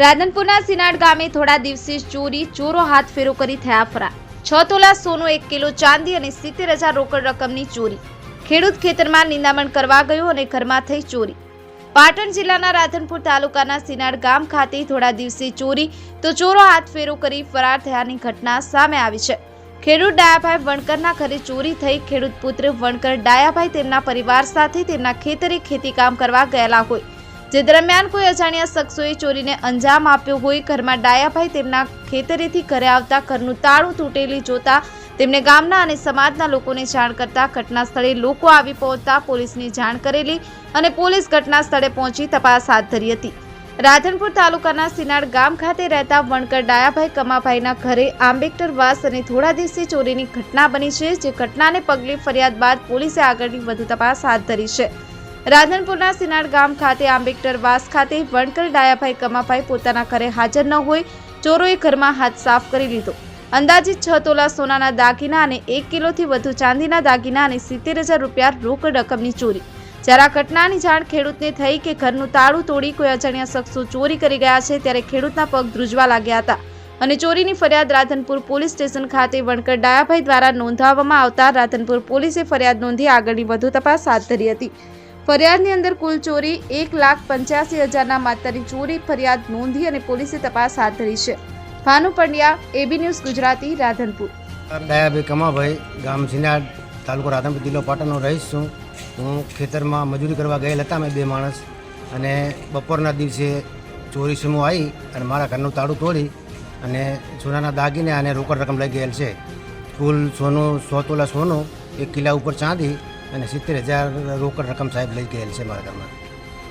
રાધનપુરના સિનાડ ગામે થોડા દિવસે ચોરી, ચોરો હાથ ફેરો કરી થયા ફરાર. છ તોલા સોનું, એક કિલો ચાંદી અને સિત્તેર હજાર રોકડ રકમની ચોરી. ખેડૂત ખેતરમાં નિંદામણ કરવા ગયો અને ઘરમાં થઈ ચોરી. પાટણ જિલ્લાના રાધનપુર તાલુકાના સિનાડ ગામ ખાતે થોડા દિવસે ચોરી, તો ચોરો હાથ ફેરો કરી ફરાર થયાની ઘટના સામે આવી છે. ખેડૂત ડાયાભાઈ વણકરના ઘરે ચોરી થઈ ખેડૂત પુત્ર વણકર ડાયાભાઈ તેમના પરિવાર સાથે તેમના ખેતરે ખેતીકામ કરવા ગયેલા હોય. જે દરમિયાન કોઈ અજાણ્યા શખ્સોએ ચોરીને અંજામ આપ્યો હોય, ઘરમાં ડાયાભાઈ તેમના ખેતરેથી ઘરે આવતા ઘરનું તાળું તૂટેલી જોતા તેમને ગામના અને સમાજના લોકોને જાણ કરતા ઘટના સ્થળે લોકો આવી પહોંચતા પોલીસને જાણ કરેલી અને પોલીસ ઘટના સ્થળે પહોંચી તપાસ હાથ ધરી હતી. રાધનપુર તાલુકાના સિનાડ ગામ ખાતે રહેતા વણકર ડાયાભાઈ કમાભાઈના ઘરે આંબેડકર વાસ અને થોડા દિવસે ચોરીની ઘટના બની છે, જે ઘટનાને પગલે ફરિયાદ બાદ પોલીસે આગળની વધુ તપાસ હાથ ધરી છે. રાધનપુરના સિનાડ ગામ ખાતે આંબેડકર વાસ ખાતે વણકર ડાયાભાઈ કમાભાઈ પોતાના ઘરે હાજર ન હોય, ચોરોએ ઘરમાં હાથ સાફ કરી લીધો. અંદાજિત છ તોલા સોનાના દાગીના અને એક કિલોથી વધુ ચાંદીના દાગીના અને સિત્તેર હજાર રૂપિયા રોકડ રકમની ચોરી. જ્યારે આ ઘટનાની જાણ ખેડૂતને થઈ કે ઘરનું તાળું તોડી કોઈ અજાણ્યા શખ્સો ચોરી કરી ગયા છે, ત્યારે ખેડૂતના પગ ધ્રુજવા લાગ્યા હતા. અને ચોરીની ફરિયાદ રાધનપુર પોલીસ સ્ટેશન ખાતે વણકર ડાયાભાઈ દ્વારા નોંધાવવામાં આવતા રાધનપુર પોલીસે ફરિયાદ નોંધી આગળની વધુ તપાસ હાથ ધરી હતી. ફરિયાદની અંદર કુલ ચોરી એક લાખ પંચ્યાસી હજારના માત્રાની ચોરી, ફરિયાદ નોંધી અને પોલીસે તપાસ હાથ ધરી છે. Bhanu Pandya, AB news Gujarati, Radhanpur. Dayabhai Kamabhai, ગામ સિનાડ તાલુકો રાધનપુર, જિલ્લો પાટણનો રહીશ છું. હું ખેતરમાં મજૂરી કરવા ગયેલ હતા અમે બે માણસ અને બપોરના દિવસે ચોરી સમૂહ આવી અને મારા ઘરનું તાળું તોડી અને સોનાના દાગીને અને રોકડ રકમ લઈ ગયેલ છે. કુલ સોનું સો તોલા સોનું એક કિલ્લા ઉપર ચાંદી અને સિત્તેર હજાર રોકડ રકમ સાહેબ લઈ ગયેલ છે મારા ઘરમાં.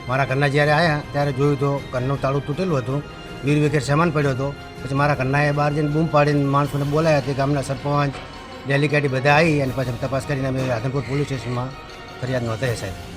મારા ઘરના જ્યારે આવ્યા ત્યારે જોયું તો ઘરનું તાળું તૂટેલું હતું, વીર વિકેટ સામાન પડ્યો હતો. પછી મારા ઘરના એ બહાર જઈને બૂમ પાડીને માણસોને બોલાયા હતી ગામના સરપંચ ડેલિકેટી બધા આવી અને પછી તપાસ કરીને અમે રાધનપુર પોલીસ સ્ટેશનમાં ફરિયાદ નોંધાઈ સાહેબ.